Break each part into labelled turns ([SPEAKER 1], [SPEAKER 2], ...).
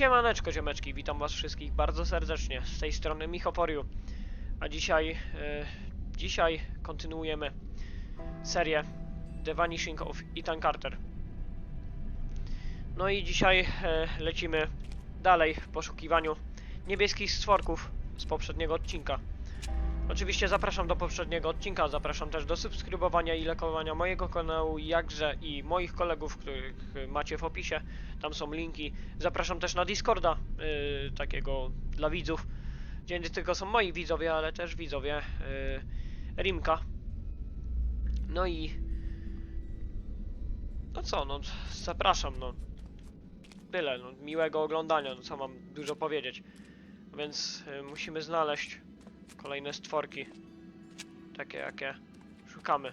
[SPEAKER 1] Siemaneczko ziomeczki, witam was wszystkich bardzo serdecznie z tej strony Michoporiu. A dzisiaj, e, dzisiaj kontynuujemy serię The Vanishing of Ethan Carter. No i dzisiaj e, lecimy dalej w poszukiwaniu niebieskich stworków z poprzedniego odcinka. Oczywiście zapraszam do poprzedniego odcinka, zapraszam też do subskrybowania i lekowania mojego kanału, jakże i moich kolegów, których macie w opisie. Tam są linki. Zapraszam też na Discorda, y, takiego dla widzów, gdzie nie tylko są moi widzowie, ale też widzowie y, Rimka. No i... No co, no zapraszam, no. Tyle, no miłego oglądania, no co mam dużo powiedzieć. Więc y, musimy znaleźć kolejne stworki. Takie jakie szukamy.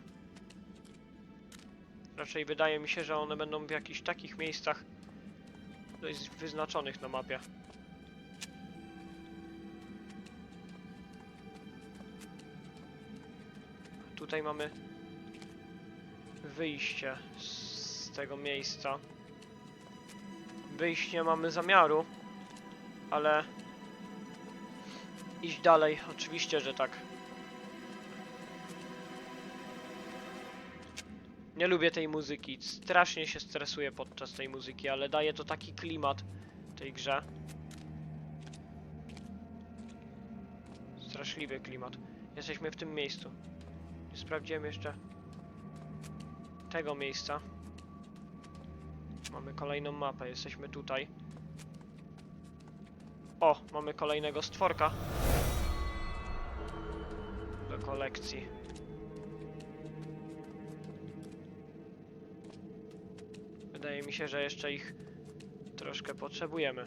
[SPEAKER 1] Raczej wydaje mi się, że one będą w jakichś takich miejscach dość wyznaczonych na mapie. Tutaj mamy wyjście z tego miejsca. Wyjść nie mamy zamiaru, ale iść dalej, oczywiście, że tak. Nie lubię tej muzyki, strasznie się stresuję podczas tej muzyki, ale daje to taki klimat tej grze. Straszliwy klimat. Jesteśmy w tym miejscu. Nie sprawdziłem jeszcze tego miejsca. Mamy kolejną mapę, jesteśmy tutaj. O, mamy kolejnego stworka kolekcji. Wydaje mi się, że jeszcze ich troszkę potrzebujemy.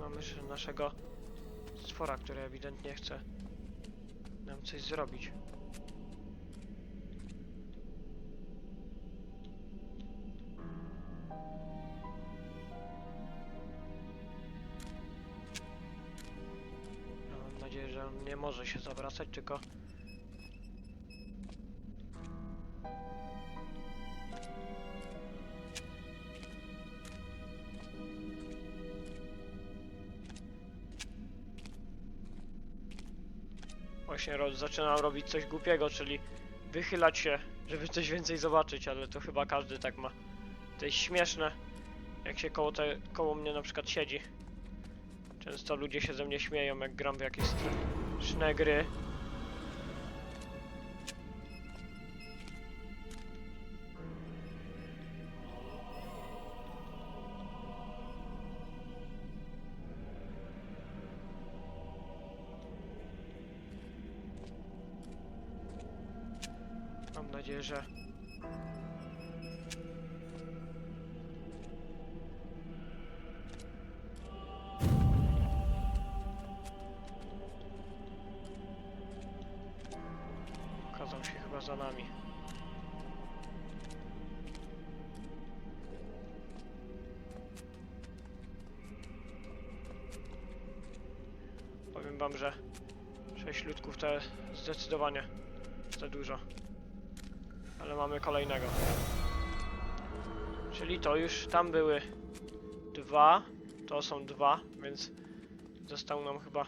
[SPEAKER 1] Mamy naszego stwora, który ewidentnie chce nam coś zrobić. Nie może się zawracać, tylko... Właśnie ro zaczynam robić coś głupiego, czyli wychylać się, żeby coś więcej zobaczyć, ale to chyba każdy tak ma. To jest śmieszne, jak się koło, te, koło mnie na przykład siedzi. Często ludzie się ze mnie śmieją, jak gram w jakieś straszne gry. Powiem wam, że 6 ludków to zdecydowanie za dużo. Ale mamy kolejnego. Czyli to już tam były dwa, to są dwa, więc został nam chyba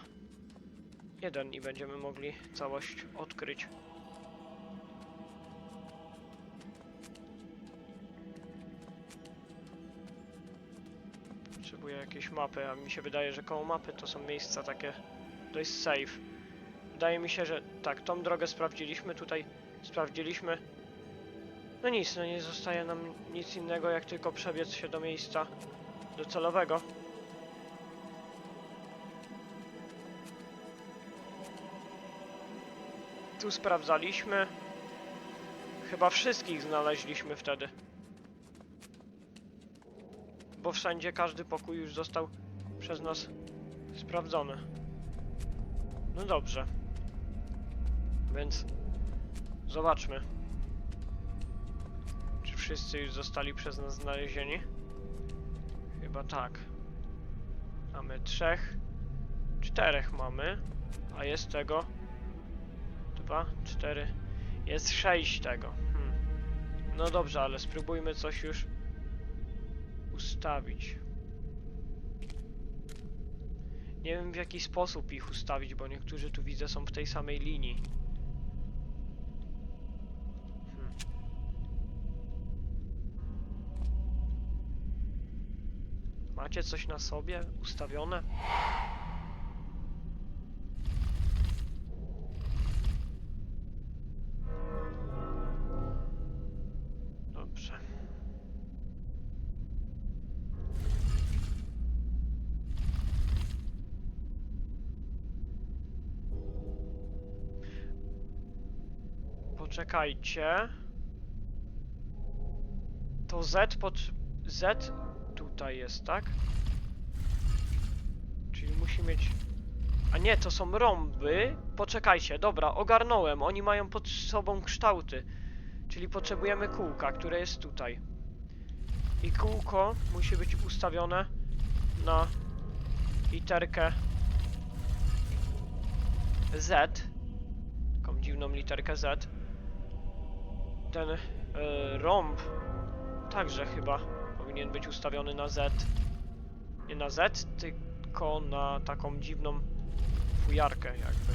[SPEAKER 1] jeden i będziemy mogli całość odkryć. Potrzebuję jakiejś mapy, a mi się wydaje, że koło mapy to są miejsca takie dość safe. Wydaje mi się, że tak, tą drogę sprawdziliśmy, tutaj sprawdziliśmy. No nic, no nie zostaje nam nic innego, jak tylko przebiec się do miejsca docelowego. Tu sprawdzaliśmy. Chyba wszystkich znaleźliśmy wtedy. Bo wszędzie każdy pokój już został przez nas sprawdzony. No dobrze. Więc zobaczmy. Czy wszyscy już zostali przez nas znalezieni? Chyba tak. Mamy trzech. Czterech mamy. A jest tego. Dwa, cztery. Jest sześć tego. Hmm. No dobrze, ale spróbujmy coś już ustawić. Nie wiem w jaki sposób ich ustawić, bo niektórzy tu widzę są w tej samej linii. Hmm. Macie coś na sobie ustawione? Poczekajcie. To Z pod... Z tutaj jest, tak? Czyli musi mieć... A nie, to są rąby. Poczekajcie, dobra, ogarnąłem. Oni mają pod sobą kształty. Czyli potrzebujemy kółka, które jest tutaj. I kółko musi być ustawione na literkę Z. Taką dziwną literkę Z. Ten e, rąb także chyba powinien być ustawiony na Z. Nie na Z, tylko na taką dziwną fujarkę jakby.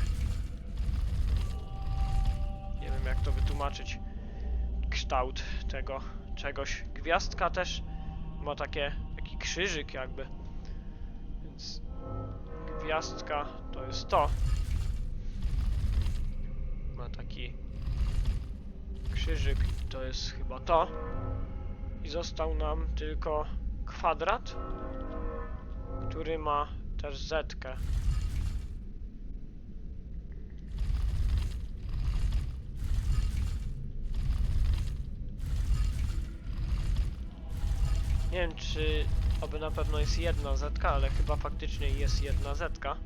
[SPEAKER 1] Nie wiem jak to wytłumaczyć. Kształt tego czegoś. Gwiazdka też ma takie, taki krzyżyk jakby. Więc gwiazdka to jest to. Ma taki krzyżyk to jest chyba to. I został nam tylko kwadrat, który ma też zetkę. Nie wiem czy oby na pewno jest jedna zetka, ale chyba faktycznie jest jedna zetka.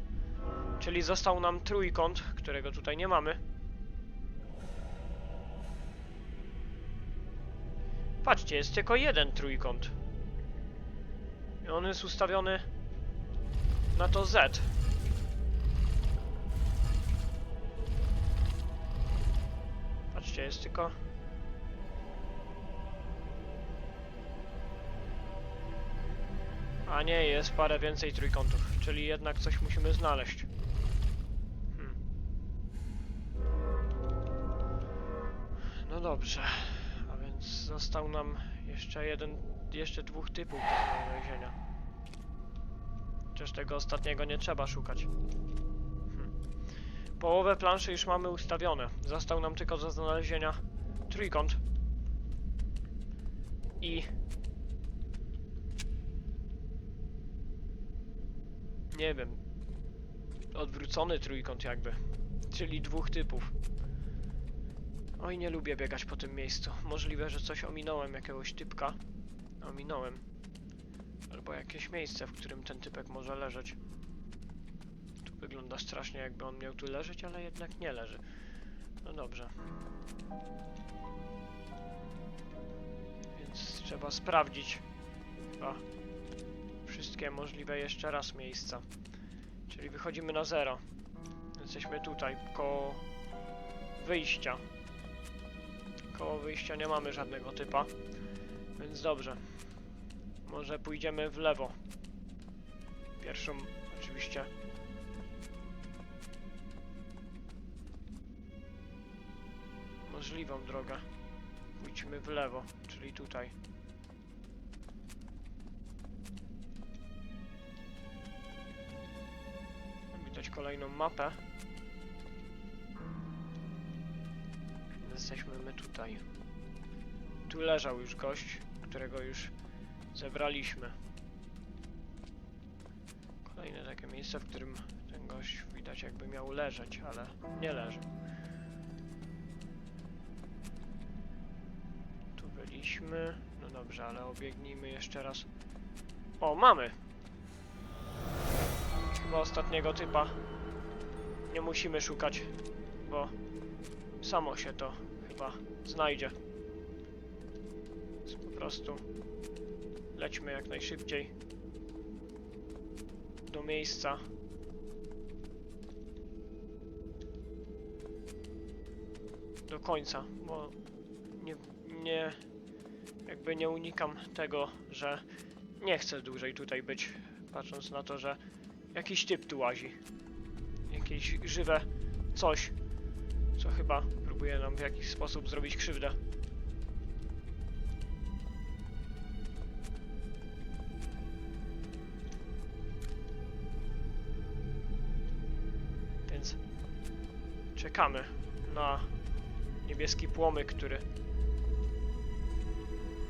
[SPEAKER 1] Czyli został nam trójkąt, którego tutaj nie mamy. Patrzcie, jest tylko jeden trójkąt. I on jest ustawiony na to Z. Patrzcie, jest tylko... A nie, jest parę więcej trójkątów, czyli jednak coś musimy znaleźć. Hmm. No dobrze, został nam jeszcze jeden, jeszcze dwóch typów do znalezienia. Chociaż tego ostatniego nie trzeba szukać. Hmm. Połowę planszy już mamy ustawione. Został nam tylko do znalezienia trójkąt. I nie wiem, odwrócony trójkąt jakby, czyli dwóch typów. Oj, nie lubię biegać po tym miejscu. Możliwe, że coś ominąłem, jakiegoś typka. Ominąłem. Albo jakieś miejsce, w którym ten typek może leżeć. Tu wygląda strasznie, jakby on miał tu leżeć, ale jednak nie leży. No dobrze. Więc trzeba sprawdzić. Chyba wszystkie możliwe jeszcze raz miejsca. Czyli wychodzimy na zero. Jesteśmy tutaj, koło wyjścia. Koło wyjścia nie mamy żadnego typa, więc dobrze. Może pójdziemy w lewo. Pierwszą oczywiście. Możliwą drogę. Pójdźmy w lewo, czyli tutaj. Widać kolejną mapę. Jesteśmy my tutaj. Tu leżał już gość, którego już zebraliśmy. Kolejne takie miejsce, w którym ten gość widać jakby miał leżeć, ale nie leży. Tu byliśmy. No dobrze, ale obiegnijmy jeszcze raz. O, mamy! Chyba ostatniego typa. Nie musimy szukać, bo samo się to chyba znajdzie. Więc po prostu lećmy jak najszybciej do miejsca. Do końca, bo nie, nie jakby nie unikam tego, że nie chcę dłużej tutaj być, patrząc na to, że jakiś typ tu łazi. Jakieś żywe coś, co chyba próbuje nam w jakiś sposób zrobić krzywdę. Więc czekamy na niebieski płomyk, który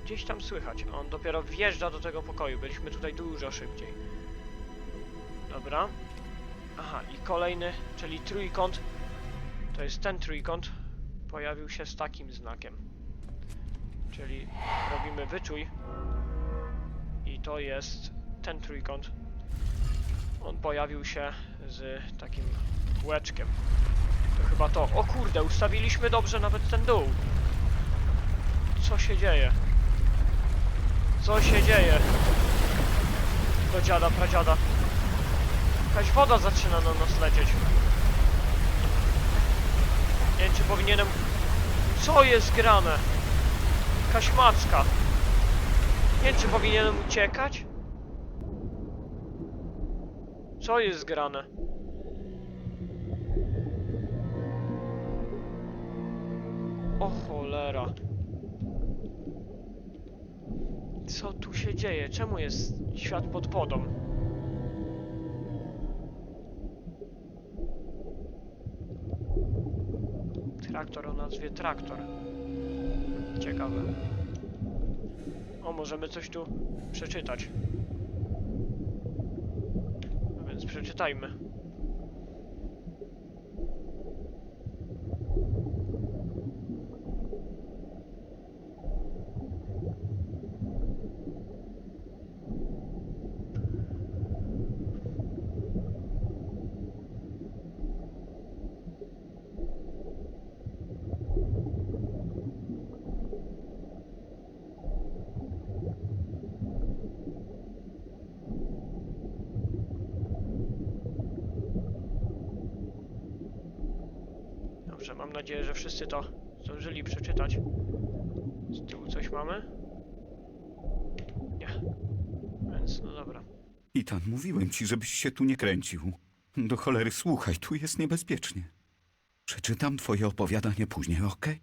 [SPEAKER 1] gdzieś tam słychać. On dopiero wjeżdża do tego pokoju. Byliśmy tutaj dużo szybciej. Dobra. Aha, i kolejny, czyli trójkąt. To jest ten trójkąt. Pojawił się z takim znakiem. Czyli robimy wyczuj. I to jest ten trójkąt. On pojawił się z takim kółeczkiem. To chyba to. O kurde, ustawiliśmy dobrze nawet ten dół. Co się dzieje? Co się dzieje? Do dziada, pradziada. Jakaś woda zaczyna na nas lecieć. Wiem, czy powinienem... Co jest grane? Jakaś macka. Nie wiem, czy powinienem uciekać? Co jest grane? O cholera. Co tu się dzieje? Czemu jest świat pod wodą? Traktor o nazwie Traktor. Ciekawe. O, możemy coś tu przeczytać. No więc przeczytajmy. Dobrze, mam nadzieję, że wszyscy to zdążyli przeczytać. Z tyłu coś mamy? Nie. Więc no dobra.
[SPEAKER 2] Itan, mówiłem ci, żebyś się tu nie kręcił. Do cholery, słuchaj, tu jest niebezpiecznie. Przeczytam twoje opowiadanie później, okej?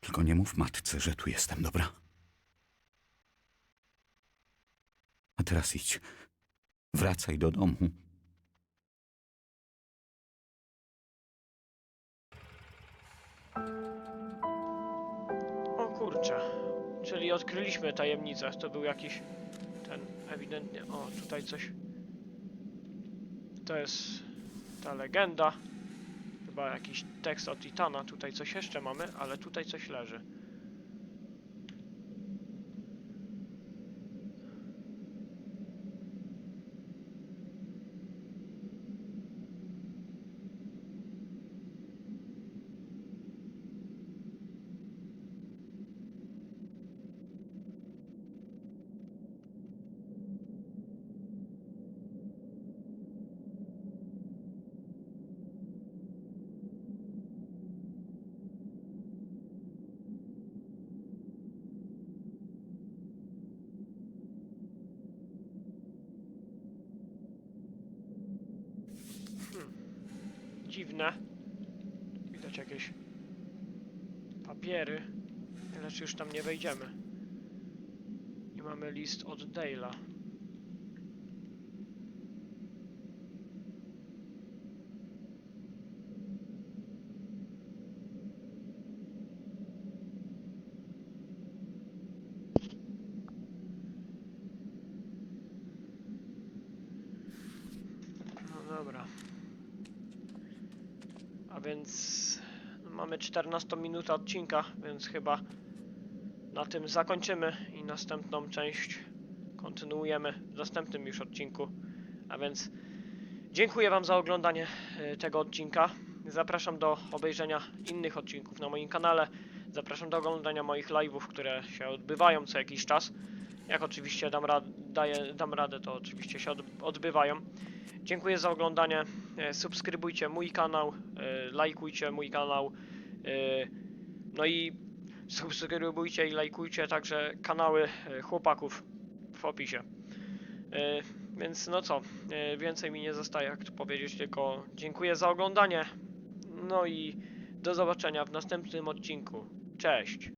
[SPEAKER 2] Tylko nie mów matce, że tu jestem, dobra? A teraz idź. Wracaj do domu.
[SPEAKER 1] Kurczę. Czyli odkryliśmy tajemnicę. To był jakiś ten ewidentnie. O, tutaj coś. To jest ta legenda. Chyba jakiś tekst od Titana. Tutaj coś jeszcze mamy, ale tutaj coś leży. Dziwne. Widać jakieś papiery. Lecz już tam nie wejdziemy. I mamy list od Dale'a. No dobra. Więc mamy 14 minutę odcinka, więc chyba na tym zakończymy i następną część kontynuujemy w następnym już odcinku. A więc dziękuję Wam za oglądanie e, tego odcinka. Zapraszam do obejrzenia innych odcinków na moim kanale. Zapraszam do oglądania moich live'ów, które się odbywają co jakiś czas. Jak oczywiście dam, ra daję, dam radę, to oczywiście się od odbywają. Dziękuję za oglądanie. E, Subskrybujcie mój kanał, e, lajkujcie mój kanał. e, No i subskrybujcie i lajkujcie także kanały chłopaków w opisie. Więc no co, więcej mi nie zostaje jak tu powiedzieć, tylko dziękuję za oglądanie. No i do zobaczenia w następnym odcinku. Cześć!